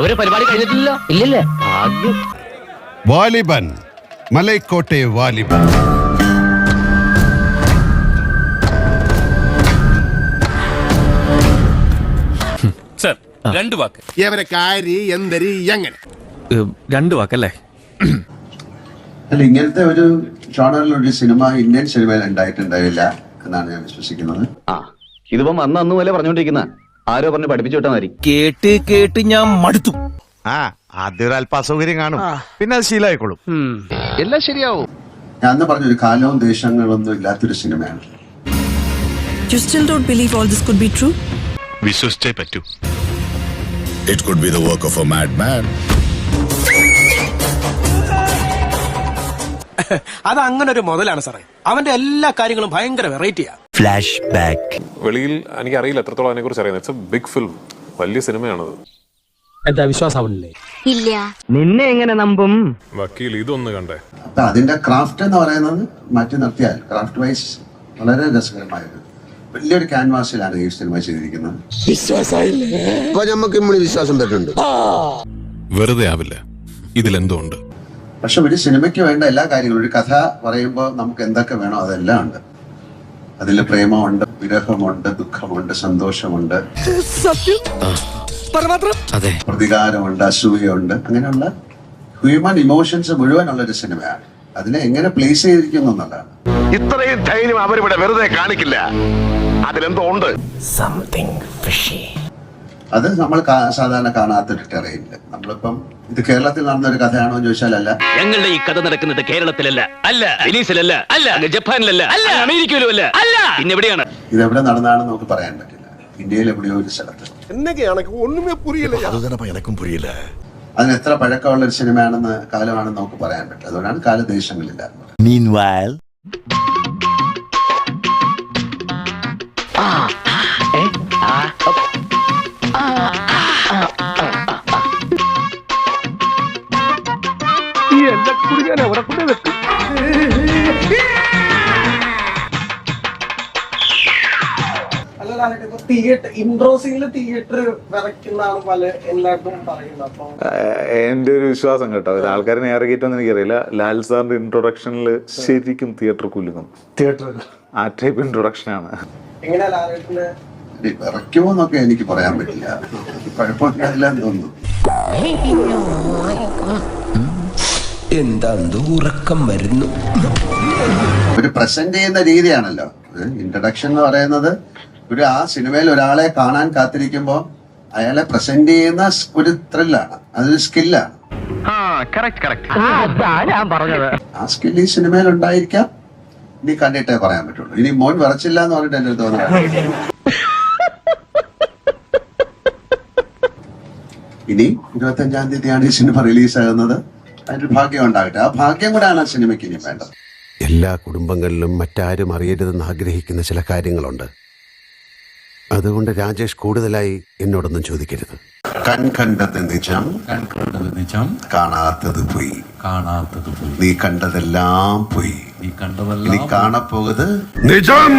അവർ പരിപാടി കഴിഞ്ഞിട്ടില്ല ഇല്ലില്ലേ. വാലിബൻ. മലൈക്കോട്ടെ വാലിബൻ. സർ രണ്ട് വാക്ക്. ഇവരെ കാരി എന്തരി എങ്ങനെ? രണ്ട് വാക്കല്ലേ? അല്ല ഇങ്ങനത്തെ ഒരു ജോണറിലൊരു സിനിമ ഇന്ത്യൻ സിനിമയിൽ ഉണ്ടായിട്ടുണ്ടാവില്ല എന്നാണ് ഞാൻ വിശ്വസിക്കുന്നത്. ആ ഇതിപ്പം അന്ന് അന്ന് പോലെ പറഞ്ഞോണ്ടിരിക്കുന്ന ആരോ പറഞ്ഞ് പഠിപ്പിച്ചു വിട്ടാൽ മതി. കേട്ട് കേട്ട് ഞാൻ മടുത്തു. ആ ആദ്യം ഒരു അല്പ അസൗകര്യം കാണും പിന്നെ അത് ശീലമായിക്കോളും. എല്ലാം ശരിയാവും. ഞാൻ പറഞ്ഞൊരു കാലവും ദേശങ്ങളൊന്നും ഇല്ലാത്തൊരു സിനിമയാണ്. You still don't believe all this could be true? വിശ്വസിച്ചേ പറ്റൂ. It could be the work of a madman. അത് അങ്ങനെ ഒരു മുതലാണ് സാറേ. അവന്റെ എല്ലാ കാര്യങ്ങളും ഭയങ്കര വെറൈറ്റിയാ. വെളിയിൽ എനിക്ക് അറിയില്ല എത്രത്തോളം അതിനെ കുറിച്ച് അറിയാം ഇറ്റ്സ് എ ബിഗ് ഫിലിം വലിയ സിനിമയാണത്. എന്താ വിശ്വാസാവണില്ലേ? ഇല്ല. നിന്നെ എങ്ങനെ നമ്പും? വക്കീൽ ഇതൊന്ന് കണ്ടേ. അപ്പൊ അതിന്റെ ക്രാഫ്റ്റ് എന്ന് പറയുന്നത് മാറ്റി നിർത്തിയാൽ ക്രാഫ്റ്റ് വൈസ് വളരെ രസകരമായത് വലിയൊരു ക്യാൻവാസിലാണ് ഈ സിനിമ ചെയ്തിരിക്കുന്നത്. അപ്പൊ നമുക്ക് ഇമ്മണി വിശ്വാസം വരുന്നുണ്ട് വെറുതെ ആവില്ല. ഇതിലെന്തോ ഉണ്ട് പക്ഷെ ഒരു സിനിമയ്ക്ക് വേണ്ട എല്ലാ കാര്യങ്ങളും ഒരു കഥ പറയുമ്പോൾ നമുക്ക് എന്തൊക്കെ വേണോ അതെല്ലാം ഉണ്ട്. അതിൽ പ്രേമമുണ്ട് വിരഹമുണ്ട് ദുഃഖമുണ്ട് സന്തോഷമുണ്ട്. അതെ. പ്രതികാരമുണ്ട് അസൂയുണ്ട് അങ്ങനെയുള്ള ഹ്യൂമൻ ഇമോഷൻസ് മുഴുവനുള്ള ഒരു സിനിമയാണ്. അതിനെ എങ്ങനെ പ്ലേസ് ചെയ്തിരിക്കുന്നു എന്നുള്ളതാണ്. ഇത്രയും ധൈര്യം അവരിവിടെ വെറുതെ കാണിക്കില്ല. അതിലെന്തോ ഉണ്ട്? അത് നമ്മൾ സാധാരണ കാണാത്തൊരു ടെറയില്ല നമ്മളിപ്പം ഇത് കേരളത്തിൽ നടന്ന ഒരു കഥയാണോ എന്ന് ചോദിച്ചാൽ അല്ല ഞങ്ങളുടെ ഈ കഥ നടക്കുന്നത് കേരളത്തിലല്ല. അല്ല വെനീസിലല്ല അല്ല ജപ്പാനിലല്ല. അല്ല. അമേരിക്കയിലുമല്ല. അല്ല. അല്ല പിന്നെ എവിടെയാണ്? ഇത് എവിടെ നടന്നാണെന്ന് നമുക്ക് പറയാൻ പറ്റില്ല. ഇന്ത്യയിൽ എവിടെയോ ഒരു സ്ഥലത്ത്. അതിന് എത്ര പഴക്കമുള്ള ഒരു സിനിമയാണെന്ന് കാലമാണെന്ന് നമുക്ക് പറയാൻ പറ്റില്ല. അതുകൊണ്ടാണ് കാലദേശങ്ങളില്ല തിയേറ്റർ ഇൻട്രോസിംഗിൽ തിയേറ്റർ വിറയ്ക്കുന്നതാണ് പല എല്ലായിടത്തും പറയുന്നത് അപ്പൊ എന്റെ ഒരു വിശ്വാസം കേട്ടോ. ഇത് ആൾക്കാരെ നേരെ കയറ്റൊന്നും എനിക്കറിയില്ല. ലാൽ സാറിന്റെ ഇൻട്രൊഡക്ഷനിൽ ശരിക്കും തിയേറ്റർ കുലുങ്ങും. തിയേറ്റർ ആ ടൈപ്പ് ഇൻട്രൊഡക്ഷൻ ആണ്. എങ്ങനെയാ ലാലേട്ടന്റെ എനിക്ക് പറയാൻ പറ്റില്ല. കുഴപ്പമില്ല തോന്നുന്നു. എന്താ ഉറക്കം വരുന്നു? ഒരു പ്രസന്റ് ചെയ്യുന്ന രീതിയാണല്ലോ. ഇൻട്രഡക്ഷൻ എന്ന് പറയുന്നത് ഒരു ആ സിനിമയിൽ ഒരാളെ കാണാൻ കാത്തിരിക്കുമ്പോൾ അയാളെ പ്രസന്റ് ചെയ്യുന്ന ഒരു ത്രില്ലാണ് അതൊരു സ്കില്ലാണ് ഞാൻ പറഞ്ഞത്. ആ സ്കിൽ ഈ സിനിമയിൽ ഉണ്ടായിരിക്കാം. ഇനി കണ്ടിട്ടേ പറയാൻ പറ്റുള്ളൂ. ഇനി മോൻ വിറച്ചില്ല എന്ന് പറഞ്ഞിട്ട് എന്റെ അടുത്ത് തോന്നുന്നു ഇനി ഇരുപത്തി അഞ്ചാം തീയതിയാണ് ഈ സിനിമ റിലീസാകുന്നത് അതിന്റെ ഭാഗ്യം ഉണ്ടാകട്ടെ. ആ ഭാഗ്യം കൂടെയാണ് ആ സിനിമയ്ക്ക് ഇനി വേണ്ടത്. എല്ലാ കുടുംബങ്ങളിലും മറ്റാരും അറിയരുതെന്ന് ആഗ്രഹിക്കുന്ന ചില കാര്യങ്ങളുണ്ട്. അതുകൊണ്ട് രാജേഷ് കൂടുതലായി എന്നോടൊന്നും ചോദിക്കരുത്. കൺകണ്ടത് നിജം കാണാത്തത് പോയി. കാണാത്തത് നീ കണ്ടതെല്ലാം പോയി. നീ കണ്ടതെല്ലാം നീ കാണപ്പോകുന്നത് നിജം!